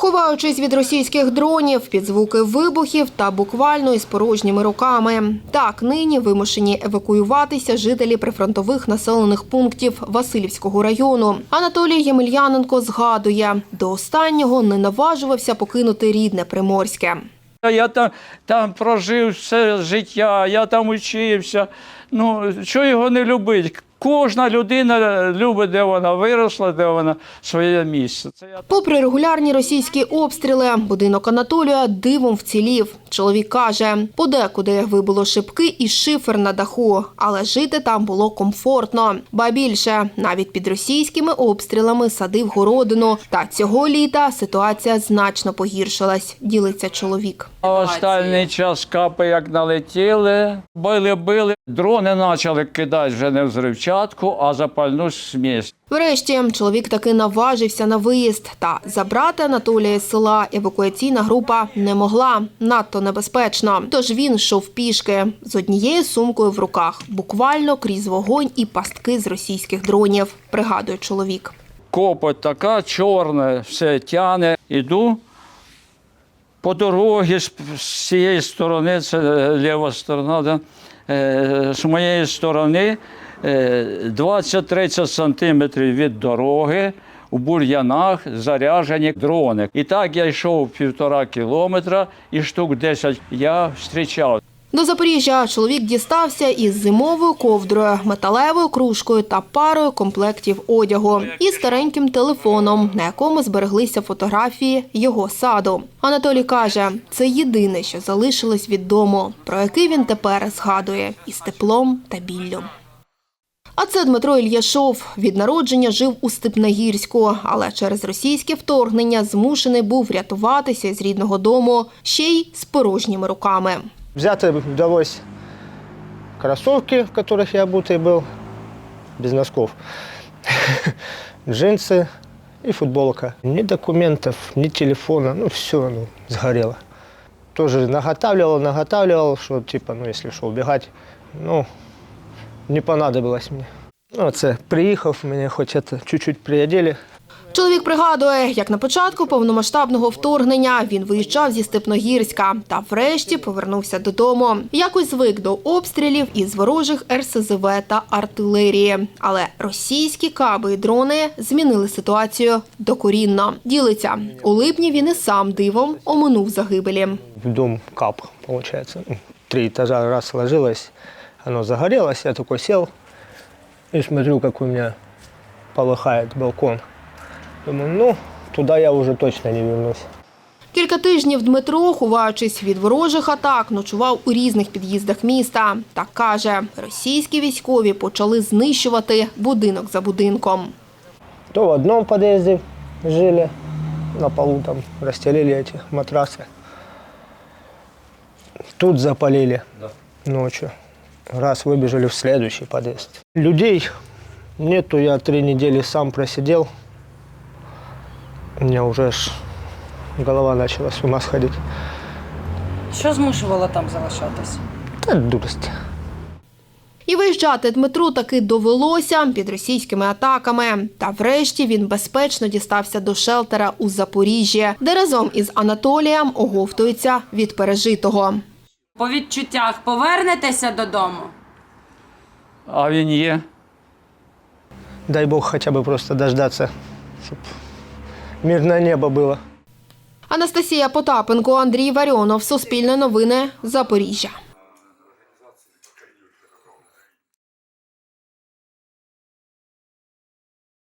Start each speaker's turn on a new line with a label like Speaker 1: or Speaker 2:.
Speaker 1: Ховаючись від російських дронів під звуки вибухів та буквально із порожніми руками. Так, нині вимушені евакуюватися жителі прифронтових населених пунктів Васильівського району. Анатолій Ємельяненко згадує, до останнього не наважувався покинути рідне Приморське.
Speaker 2: Я там, там прожив все життя, я там учився. Ну, що його не любить? Кожна людина любить, де вона виросла, де вона своє місце. Це я
Speaker 1: Попри регулярні російські обстріли, будинок Анатолія дивом вцілів. Чоловік каже, подекуди вибило шибки і шифер на даху, але жити там було комфортно. Ба більше, навіть під російськими обстрілами садив городину. Та цього літа ситуація значно погіршилась, ділиться чоловік.
Speaker 2: Останній час капи як налетіли, били, били. Дрони почали кидати вже не взривчатку, а запальну смесь.
Speaker 1: Врешті чоловік таки наважився на виїзд. Та забрати Анатолія з села евакуаційна група не могла. Надто небезпечно. Тож він йшов пішки з однією сумкою в руках, буквально крізь вогонь і пастки з російських дронів. Пригадує чоловік.
Speaker 2: Копоть така чорна, все тяне. Іду по дорогі з, цієї сторони, це ліва сторона, да? Е, з моєї сторони е, 20-30 сантиметрів від дороги. У бур'янах заряжені дрони. І так я йшов півтора кілометра і штук 10 я зустрічав.
Speaker 1: До Запоріжжя чоловік дістався із зимовою ковдрою, металевою кружкою та парою комплектів одягу і стареньким телефоном, на якому збереглися фотографії його саду. Анатолій каже, це єдине, що залишилось від дому, про який він тепер згадує із теплом та біллю. А це Дмитро Ільяшов. Від народження жив у Степногірську, але через російське вторгнення змушений був рятуватися з рідного дому ще й з порожніми руками.
Speaker 3: Взято вдалось кроссовки, в которых я обутый был, без носков, джинсы и футболка. Ни документов, ни телефона, ну все ну, сгорело. Тоже наготавливал, наготавливал, что типа, ну если что, убегать, ну, не понадобилось мне. Ну, це приїхав, мене хоч це чуть-чуть приодели.
Speaker 1: Чоловік пригадує, як на початку повномасштабного вторгнення він виїжджав зі Степногірська та врешті повернувся додому. Якось звик до обстрілів із ворожих РСЗВ та артилерії. Але російські каби і дрони змінили ситуацію докорінно. Ділиться у липні. Він і сам дивом оминув загибелі.
Speaker 3: дом кап, получается. Ну, Три этажа раз сложилось, оно загорелось, я такой сел и смотрю, как у меня полыхает балкон. Думаю, ну, туда я уже точно не вернусь.
Speaker 1: Кілька тижнів Дмитро, ховаючись від ворожих атак, ночував у різних під'їздах міста. Та каже, російські військові почали знищувати будинок за будинком.
Speaker 3: То в одном подъезде жили, на полу там расстелили эти матрасы. Тут запалили ночью. Раз выбежали в следующий подъезд. Людей нету, я три недели сам просидел. У меня уже аж голова начала с ума сходить.
Speaker 4: Що змушувало там залишатись?
Speaker 3: Да дурость.
Speaker 1: І виїжджати Дмитру таки довелося під російськими атаками. Та врешті він безпечно дістався до шелтера у Запоріжжі, де разом із Анатолієм оговтується від пережитого.
Speaker 4: По відчуттях повернетеся додому?
Speaker 2: А він є.
Speaker 3: Дай Бог хотя бы просто дождаться, чтобы мирное небо было.
Speaker 1: Анастасія Потапенко, Андрій Варіонов, Суспільне новини, Запоріжжя.